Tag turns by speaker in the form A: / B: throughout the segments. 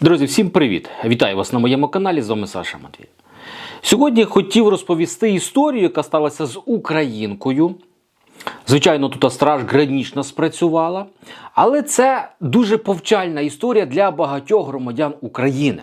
A: Друзі, всім привіт! Вітаю вас на моєму каналі. З вами Саша Матвій. Сьогодні хотів розповісти історію, яка сталася з українкою. Звичайно, тут страж гранічно спрацювала, але це дуже повчальна історія для багатьох громадян України.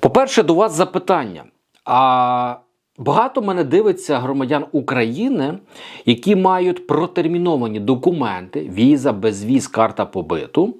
A: По-перше, до вас запитання. А багато мене дивиться громадян України, які мають протерміновані документи, віза, безвіз, карта побиту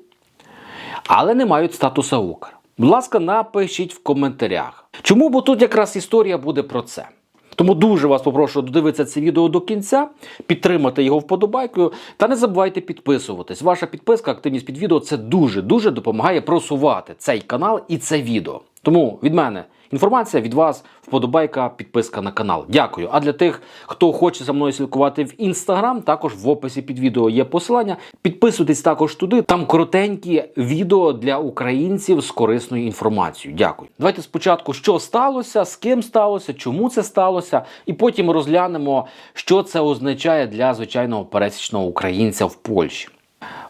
A: але не мають статуса Укр. Будь ласка, напишіть в коментарях. Чому? Бо тут якраз історія буде про це. Тому дуже вас попрошу додивитися це відео до кінця, підтримати його вподобайкою та не забувайте підписуватись. Ваша підписка, активність під відео це дуже-дуже допомагає просувати цей канал і це відео. Тому від мене інформація, від вас вподобайка, підписка на канал. Дякую. А для тих, хто хоче за мною слідкувати в інстаграм, також в описі під відео є посилання. Підписуйтесь також туди. Там коротенькі відео для українців з корисною інформацією. Дякую. Давайте спочатку, що сталося, з ким сталося, чому це сталося, і потім розглянемо, що це означає для звичайного пересічного українця в Польщі.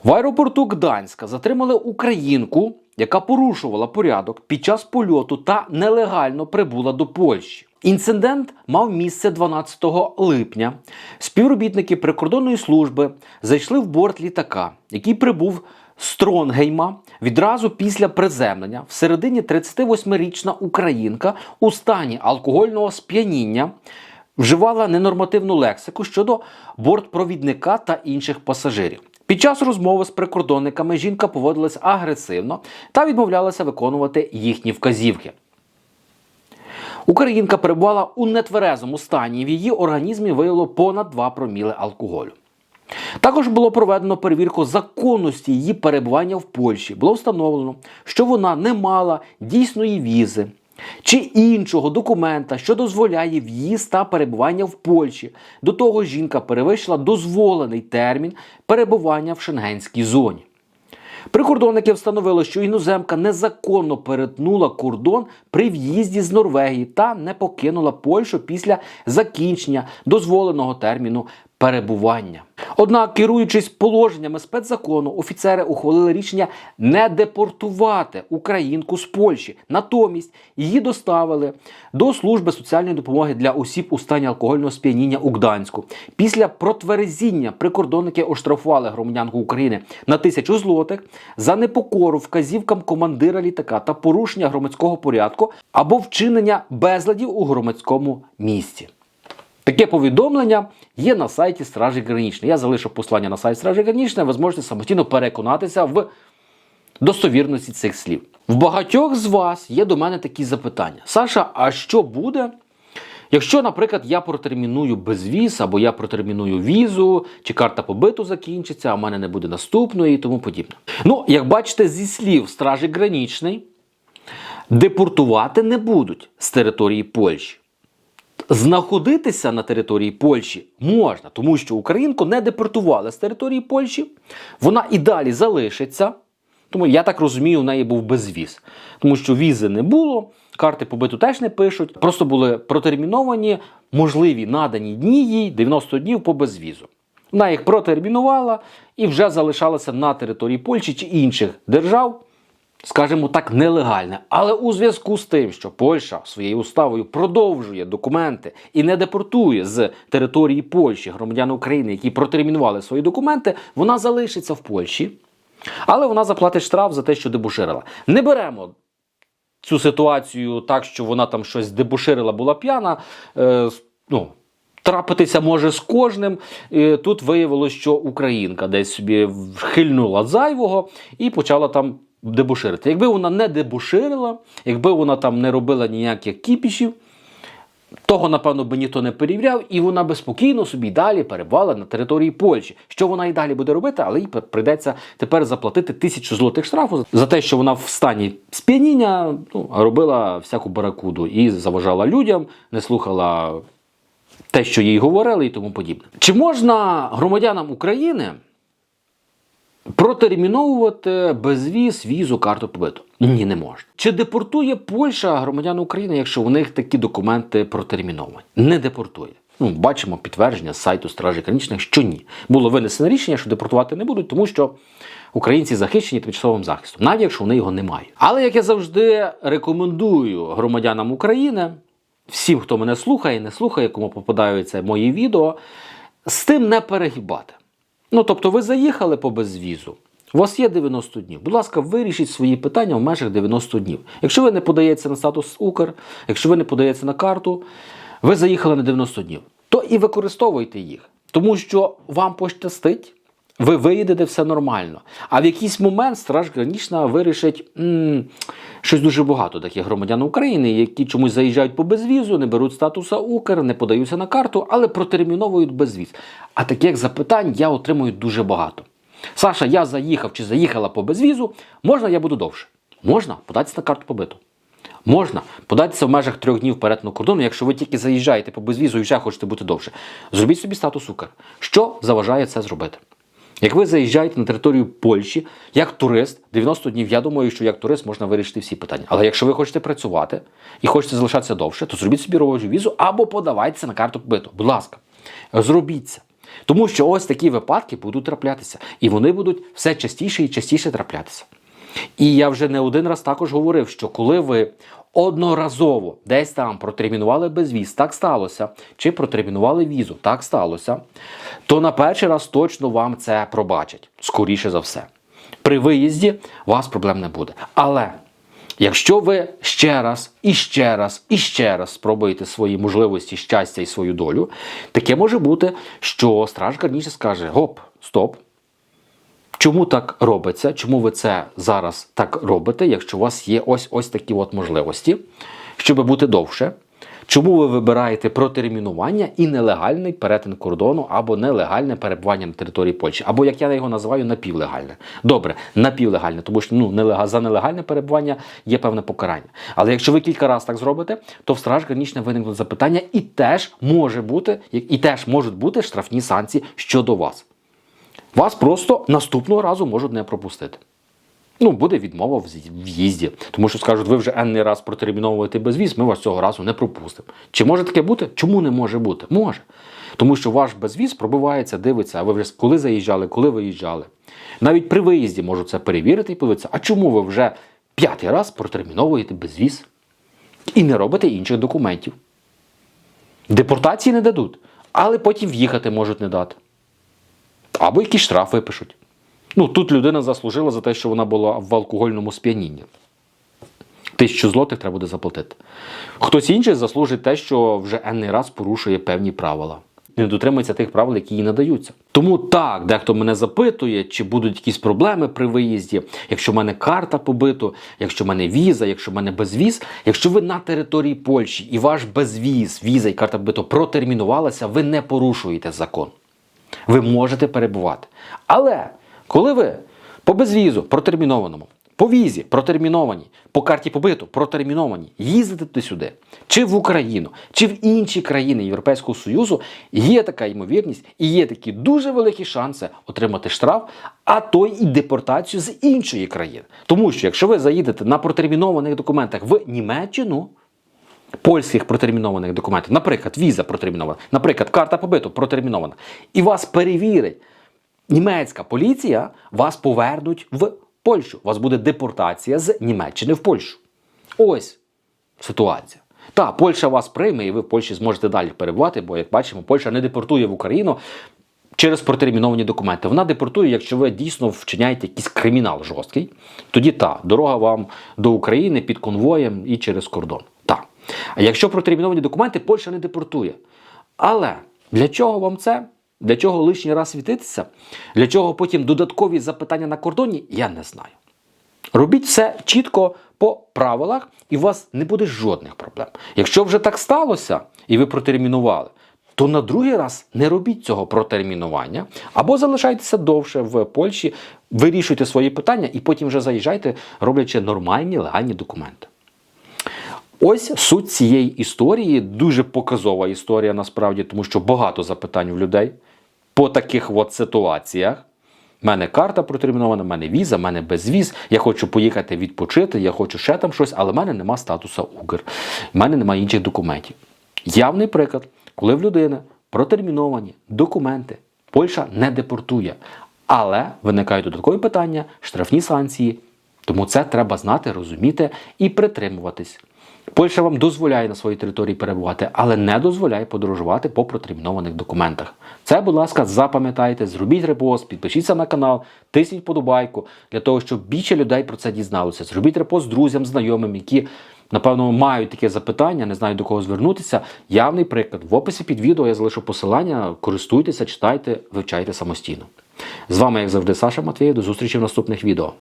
A: В аеропорту Гданська затримали українку, яка порушувала порядок під час польоту та нелегально прибула до Польщі. Інцидент мав місце 12 липня. Співробітники прикордонної служби зайшли в борт літака, який прибув з Тронгейма відразу після приземлення. Всередині 38-річна українка у стані алкогольного сп'яніння вживала ненормативну лексику щодо бортпровідника та інших пасажирів. Під час розмови з прикордонниками жінка поводилась агресивно та відмовлялася виконувати їхні вказівки. Українка перебувала у нетверезому стані. В її організмі виявило понад 2 проміли алкоголю. Також було проведено перевірку законності її перебування в Польщі. Було встановлено, що вона не мала дійсної візи чи іншого документа, що дозволяє в'їзд та перебування в Польщі. До того жінка перевищила дозволений термін перебування в шенгенській зоні. Прикордонники встановили, що іноземка незаконно перетнула кордон при в'їзді з Норвегії та не покинула Польщу після закінчення дозволеного терміну перебування. Однак, керуючись положеннями спецзакону, офіцери ухвалили рішення не депортувати українку з Польщі. Натомість її доставили до служби соціальної допомоги для осіб у стані алкогольного сп'яніння у Гданську. Після протверезіння прикордонники оштрафували громадянку України на тисячу злотих за непокору вказівкам командира літака та порушення громадського порядку або вчинення безладів у громадському місці. Таке повідомлення є на сайті Стражі Гранічної. Я залишу послання на сайт Стражі Гранічної, ви зможете самостійно переконатися в достовірності цих слів. В багатьох з вас є до мене такі запитання. Саша, а що буде, якщо, наприклад, я протерміную безвіз, або я протерміную візу, чи карта побиту закінчиться, а в мене не буде наступної і тому подібне. Ну, як бачите, зі слів Стражі Гранічної, депортувати не будуть з території Польщі. Знаходитися на території Польщі можна, тому що Українку не депортували з території Польщі, вона і далі залишиться. Тому я так розумію, у неї був безвіз. Тому що візи не було, карти побиту теж не пишуть. Просто були протерміновані можливі надані дні їй 90 днів по безвізу. Вона їх протермінувала і вже залишалася на території Польщі чи інших держав скажімо так, нелегальне. Але у зв'язку з тим, що Польща своєю уставою продовжує документи і не депортує з території Польщі громадян України, які протермінували свої документи, вона залишиться в Польщі, але вона заплатить штраф за те, що дебуширила. Не беремо. Цю ситуацію так, що вона там щось дебуширила, була п'яна. Е, ну, Трапитися може з кожним. І Тут виявилося, що українка десь собі вхильнула зайвого і почала там дебуширити. Якби вона не дебуширила, якби вона там не робила ніяких кіпішів, того, напевно, би ніхто не перевіряв, і вона би спокійно собі далі перебувала на території Польщі. Що вона і далі буде робити, але їй прийдеться тепер заплатити тисячу злотих штрафу за те, що вона в стані сп'яніння ну, робила всяку баракуду і заважала людям, не слухала те, що їй говорили, і тому подібне. Чи можна громадянам України протерміновувати безвіз, візу, карту побиту? Ні, не можна. Чи депортує Польща громадян України, якщо у них такі документи протерміновані? Не депортує. Ну, бачимо підтвердження з сайту Стражі Граничних, що ні. Було винесено рішення, що депортувати не будуть, тому що українці захищені тимчасовим захистом, навіть якщо вони його не мають. Але як я завжди рекомендую громадянам України, всім, хто мене слухає, не слухає, кому попадаються мої відео, з тим не перегибати. Ну, тобто, ви заїхали по безвізу. У вас є 90 днів. Будь ласка, вирішіть свої питання в межах 90 днів. Якщо ви не подаєтеся на статус Укр, якщо ви не подаєтеся на карту, ви заїхали на 90 днів, то і використовуйте їх. Тому що вам пощастить, ви виїдете все нормально. А в якийсь момент Страж Гранічна вирішить щось дуже багато таких громадян України, які чомусь заїжджають по безвізу, не беруть статуса Укр, не подаються на карту, але протерміновують безвіз. А таких запитань я отримую дуже багато. Саша, я заїхав чи заїхала по безвізу, можна я буду довше? Можна податися на карту побиту. Можна податися в межах трьох днів перетину кордону, якщо ви тільки заїжджаєте по безвізу і вже хочете бути довше. Зробіть собі статус Укр. Що заважає це зробити? Як ви заїжджаєте на територію Польщі як турист, 90 днів, я думаю, що як турист можна вирішити всі питання. Але якщо ви хочете працювати і хочете залишатися довше, то зробіть собі робочу візу або подавайтеся на карту побиту. Будь ласка, зробіть це. Тому що ось такі випадки будуть траплятися, і вони будуть все частіше і частіше траплятися. І я вже не один раз також говорив, що коли ви одноразово десь там протермінували безвіз, так сталося, чи протермінували візу, так сталося, то на перший раз точно вам це пробачать, скоріше за все. При виїзді у вас проблем не буде. Але якщо ви ще раз, і ще раз, і ще раз спробуєте свої можливості, щастя і свою долю, таке може бути, що страж гарніше скаже: гоп, стоп. Чому так робиться? Чому ви це зараз так робите, якщо у вас є ось ось такі от можливості, щоб бути довше? Чому ви вибираєте протермінування і нелегальний перетин кордону або нелегальне перебування на території Польщі? Або як я його називаю, напівлегальне. Добре, напівлегальне, тому що ну, за нелегальне перебування є певне покарання. Але якщо ви кілька разів так зробите, то в страж гранічне виникнуть запитання, і теж може бути, і теж можуть бути штрафні санкції щодо вас. Вас просто наступного разу можуть не пропустити. Ну, буде відмова в в'їзді. Тому що скажуть, ви вже енний раз протерміновуєте безвіз, ми вас цього разу не пропустимо. Чи може таке бути? Чому не може бути? Може. Тому що ваш безвіз пробивається, дивиться, а ви вже коли заїжджали, коли виїжджали. Навіть при виїзді можуть це перевірити і подивитися, а чому ви вже п'ятий раз протерміновуєте безвіз і не робите інших документів. Депортації не дадуть, але потім в'їхати можуть не дати. Або якийсь штраф випишуть. Ну, тут людина заслужила за те, що вона була в алкогольному сп'янінні. Тисячу злотих треба буде заплатити. Хтось інший заслужить те, що вже енний раз порушує певні правила. Не дотримується тих правил, які їй надаються. Тому так, дехто мене запитує, чи будуть якісь проблеми при виїзді, якщо в мене карта побито, якщо в мене віза, якщо в мене безвіз. Якщо ви на території Польщі і ваш безвіз, віза і карта побито протермінувалася, ви не порушуєте закон ви можете перебувати. Але коли ви по безвізу протермінованому, по візі протерміновані, по карті побиту протерміновані, їздите туди-сюди, чи в Україну, чи в інші країни Європейського Союзу, є така ймовірність і є такі дуже великі шанси отримати штраф, а то і депортацію з іншої країни. Тому що якщо ви заїдете на протермінованих документах в Німеччину, польських протермінованих документів, наприклад, віза протермінована, наприклад, карта побиту протермінована, і вас перевірить німецька поліція, вас повернуть в Польщу. У вас буде депортація з Німеччини в Польщу. Ось ситуація. Так, Польща вас прийме, і ви в Польщі зможете далі перебувати, бо, як бачимо, Польща не депортує в Україну через протерміновані документи. Вона депортує, якщо ви дійсно вчиняєте якийсь кримінал жорсткий. Тоді та дорога вам до України під конвоєм і через кордон. А якщо протерміновані документи, Польща не депортує. Але для чого вам це? Для чого лишній раз світитися? Для чого потім додаткові запитання на кордоні? Я не знаю. Робіть все чітко по правилах, і у вас не буде жодних проблем. Якщо вже так сталося, і ви протермінували, то на другий раз не робіть цього протермінування, або залишайтеся довше в Польщі, вирішуйте свої питання і потім вже заїжджайте, роблячи нормальні легальні документи. Ось суть цієї історії, дуже показова історія насправді, тому що багато запитань у людей по таких от ситуаціях. У мене карта протермінована, в мене віза, в мене безвіз. Я хочу поїхати відпочити, я хочу ще там щось, але в мене нема статуса УГР, в мене немає інших документів. Явний приклад, коли в людини протерміновані документи Польща не депортує. Але виникають додаткові питання, штрафні санкції. Тому це треба знати, розуміти і притримуватись. Польща вам дозволяє на своїй території перебувати, але не дозволяє подорожувати по протермінованих документах. Це, будь ласка, запам'ятайте, зробіть репост, підпишіться на канал, тисніть подобайку для того, щоб більше людей про це дізналося. Зробіть репост друзям, знайомим, які, напевно, мають таке запитання, не знають до кого звернутися. Явний приклад. В описі під відео я залишу посилання, користуйтеся, читайте, вивчайте самостійно. З вами, як завжди, Саша Матвєєв. До зустрічі в наступних відео.